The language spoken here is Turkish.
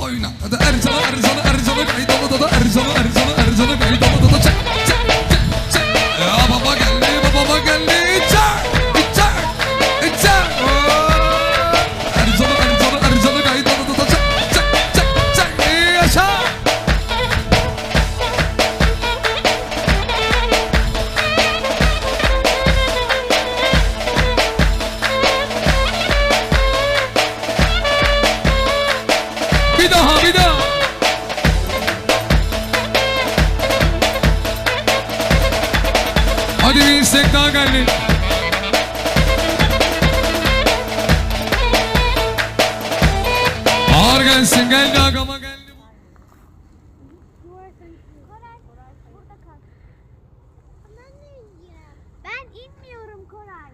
oyna. Hadi Ercan'a Ercan'a Ercan'a kaydalı da da Ercan'a Ercan'a Ercan'a kaydalı Bir daha bir daha. Hadi bir istek daha geldi. Ağır gelsin geldi agama geldi. Ben inmiyorum Koray.